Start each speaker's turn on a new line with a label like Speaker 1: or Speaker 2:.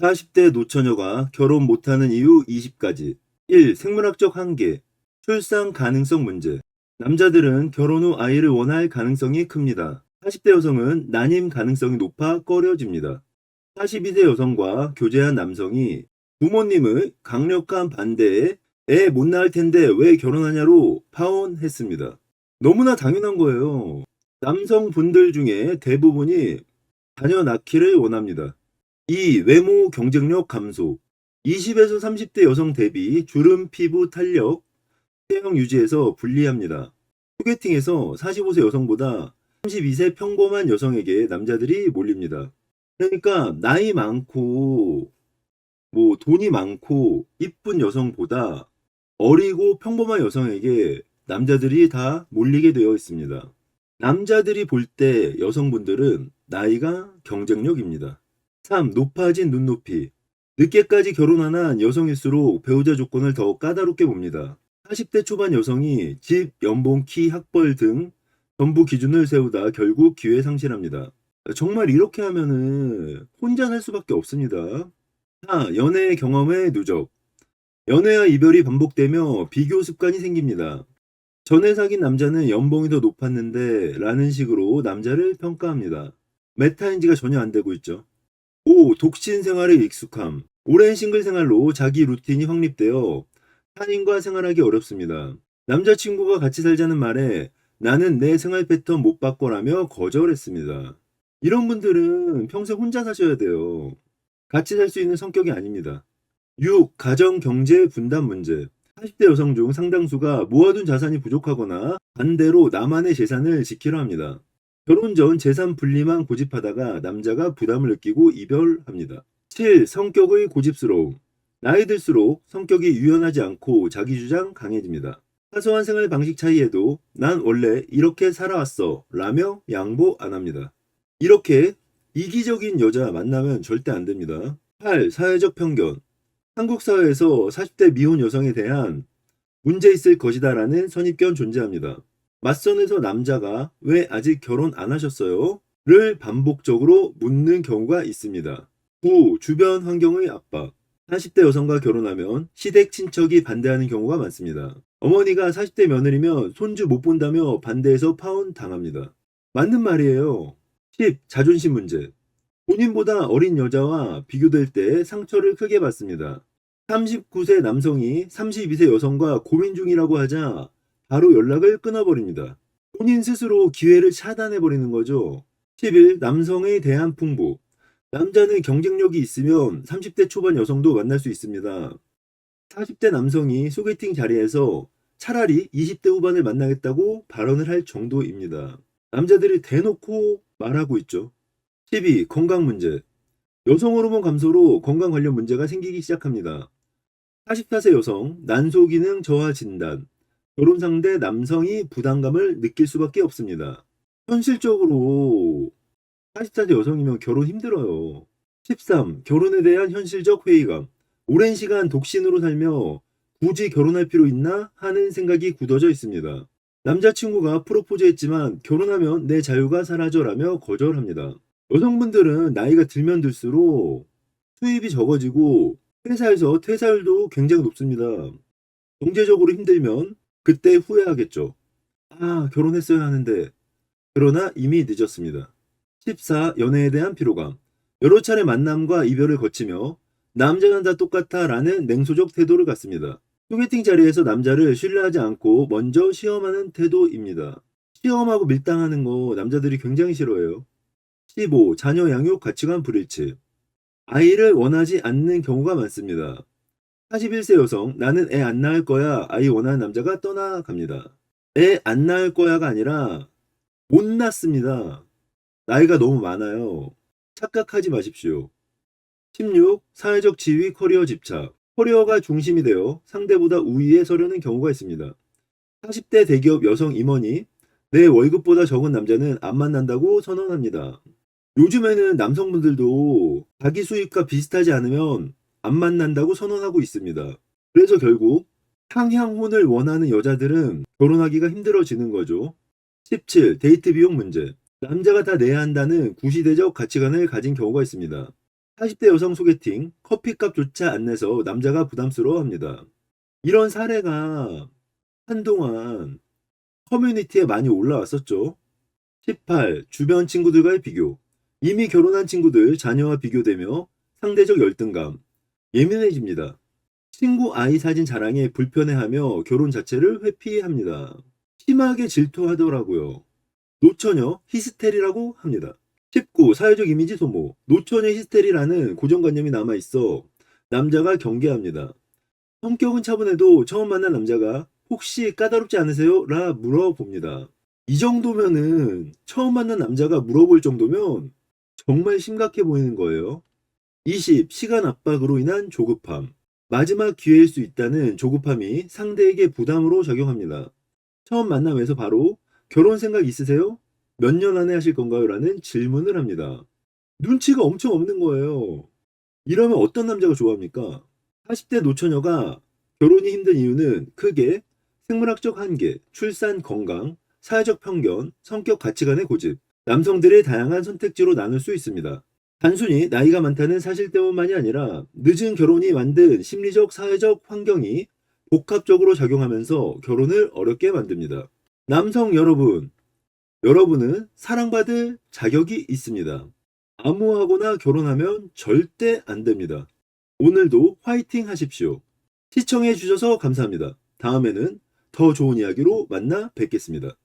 Speaker 1: 40대 노처녀가 결혼 못하는 이유 20가지. 1. 생물학적 한계. 출산 가능성 문제. 남자들은 결혼 후 아이를 원할 가능성이 큽니다. 40대 여성은 난임 가능성이 높아 꺼려집니다. 42세 여성과 교제한 남성이 부모님의 강력한 반대에 애 못 낳을 텐데 왜 결혼하냐로 파혼했습니다. 너무나 당연한 거예요. 남성분들 중에 대부분이 자녀 낳기를 원합니다. 2. 외모 경쟁력 감소. 20에서 30대 여성 대비 주름 피부 탄력, 체형 유지에서 불리합니다. 소개팅에서 45세 여성보다 32세 평범한 여성에게 남자들이 몰립니다. 그러니까 나이 많고 뭐 돈이 많고 이쁜 여성보다 어리고 평범한 여성에게 남자들이 다 몰리게 되어 있습니다. 남자들이 볼 때 여성분들은 나이가 경쟁력입니다. 3. 높아진 눈높이. 늦게까지 결혼 안한 여성일수록 배우자 조건을 더 까다롭게 봅니다. 40대 초반 여성이 집, 연봉, 키, 학벌 등 전부 기준을 세우다 결국 기회 상실합니다. 정말 이렇게 하면은 혼자 살 수밖에 없습니다. 4. 연애 경험의 누적. 연애와 이별이 반복되며 비교 습관이 생깁니다. 전에 사귄 남자는 연봉이 더 높았는데 라는 식으로 남자를 평가합니다. 메타인지가 전혀 안 되고 있죠. 5. 독신 생활에 익숙함. 오랜 싱글 생활로 자기 루틴이 확립되어 타인과 생활하기 어렵습니다. 남자친구가 같이 살자는 말에 나는 내 생활 패턴 못 바꿔라며 거절했습니다. 이런 분들은 평생 혼자 사셔야 돼요. 같이 살 수 있는 성격이 아닙니다. 6. 가정 경제 분담 문제. 40대 여성 중 상당수가 모아둔 자산이 부족하거나 반대로 나만의 재산을 지키려 합니다. 결혼 전 재산 분리만 고집하다가 남자가 부담을 느끼고 이별합니다. 7. 성격의 고집스러움. 나이 들수록 성격이 유연하지 않고 자기 주장 강해집니다. 사소한 생활 방식 차이에도 난 원래 이렇게 살아왔어 라며 양보 안 합니다. 이렇게 이기적인 여자 만나면 절대 안 됩니다. 8. 사회적 편견. 한국 사회에서 40대 미혼 여성에 대한 문제 있을 것이다라는 선입견 존재합니다. 맞선에서 남자가 왜 아직 결혼 안 하셨어요? 를 반복적으로 묻는 경우가 있습니다. 9. 주변 환경의 압박. 40대 여성과 결혼하면 시댁 친척이 반대하는 경우가 많습니다. 어머니가 40대 며느리면 손주 못 본다며 반대해서 파혼 당합니다. 맞는 말이에요. 10. 자존심 문제. 본인보다 어린 여자와 비교될 때 상처를 크게 받습니다. 39세 남성이 32세 여성과 고민 중이라고 하자 바로 연락을 끊어버립니다. 본인 스스로 기회를 차단해버리는 거죠. 11. 남성에 대한 풍부. 남자는 경쟁력이 있으면 30대 초반 여성도 만날 수 있습니다. 40대 남성이 소개팅 자리에서 차라리 20대 후반을 만나겠다고 발언을 할 정도입니다. 남자들이 대놓고 말하고 있죠. 12. 건강 문제. 여성 호르몬 감소로 건강 관련 문제가 생기기 시작합니다. 44세 여성, 난소 기능 저하 진단. 결혼 상대 남성이 부담감을 느낄 수밖에 없습니다. 현실적으로 44세 여성이면 결혼 힘들어요. 13. 결혼에 대한 현실적 회의감. 오랜 시간 독신으로 살며 굳이 결혼할 필요 있나 하는 생각이 굳어져 있습니다. 남자친구가 프로포즈 했지만 결혼하면 내 자유가 사라져라며 거절합니다. 여성분들은 나이가 들면 들수록 수입이 적어지고 회사에서 퇴사율도 굉장히 높습니다. 경제적으로 힘들면 그때 후회하겠죠. 아, 결혼했어야 하는데. 그러나 이미 늦었습니다. 14. 연애에 대한 피로감. 여러 차례 만남과 이별을 거치며 남자는 다 똑같아 라는 냉소적 태도를 갖습니다. 소개팅 자리에서 남자를 신뢰하지 않고 먼저 시험하는 태도입니다. 시험하고 밀당하는 거 남자들이 굉장히 싫어해요. 15. 자녀 양육 가치관 불일치. 아이를 원하지 않는 경우가 많습니다. 41세 여성, 나는 애 안 낳을 거야. 아이 원하는 남자가 떠나갑니다. 애 안 낳을 거야가 아니라 못 낳습니다. 나이가 너무 많아요. 착각하지 마십시오. 16. 사회적 지위 커리어 집착. 커리어가 중심이 되어 상대보다 우위에 서려는 경우가 있습니다. 40대 대기업 여성 임원이 내 월급보다 적은 남자는 안 만난다고 선언합니다. 요즘에는 남성분들도 자기 수입과 비슷하지 않으면 안 만난다고 선언하고 있습니다. 그래서 결국 상향혼을 원하는 여자들은 결혼하기가 힘들어지는 거죠. 17. 데이트 비용 문제. 남자가 다 내야 한다는 구시대적 가치관을 가진 경우가 있습니다. 40대 여성 소개팅, 커피값조차 안 내서 남자가 부담스러워 합니다. 이런 사례가 한동안 커뮤니티에 많이 올라왔었죠. 18. 주변 친구들과의 비교. 이미 결혼한 친구들 자녀와 비교되며 상대적 열등감, 예민해집니다. 친구 아이 사진 자랑에 불편해하며 결혼 자체를 회피합니다. 심하게 질투하더라고요. 노처녀 히스테리라고 합니다. 19. 사회적 이미지 소모. 노처녀 히스테리라는 고정관념이 남아있어 남자가 경계합니다. 성격은 차분해도 처음 만난 남자가 혹시 까다롭지 않으세요? 라 물어봅니다. 이 정도면은 처음 만난 남자가 물어볼 정도면 정말 심각해 보이는 거예요. 20. 시간 압박으로 인한 조급함. 마지막 기회일 수 있다는 조급함이 상대에게 부담으로 작용합니다. 처음 만남에서 바로 결혼 생각 있으세요? 몇 년 안에 하실 건가요? 라는 질문을 합니다. 눈치가 엄청 없는 거예요. 이러면 어떤 남자가 좋아합니까? 40대 노처녀가 결혼이 힘든 이유는 크게 생물학적 한계, 출산 건강, 사회적 편견, 성격 가치관의 고집, 남성들의 다양한 선택지로 나눌 수 있습니다. 단순히 나이가 많다는 사실 때문만이 아니라 늦은 결혼이 만든 심리적, 사회적 환경이 복합적으로 작용하면서 결혼을 어렵게 만듭니다. 남성 여러분, 여러분은 사랑받을 자격이 있습니다. 아무하고나 결혼하면 절대 안 됩니다. 오늘도 화이팅 하십시오. 시청해 주셔서 감사합니다. 다음에는 더 좋은 이야기로 만나 뵙겠습니다.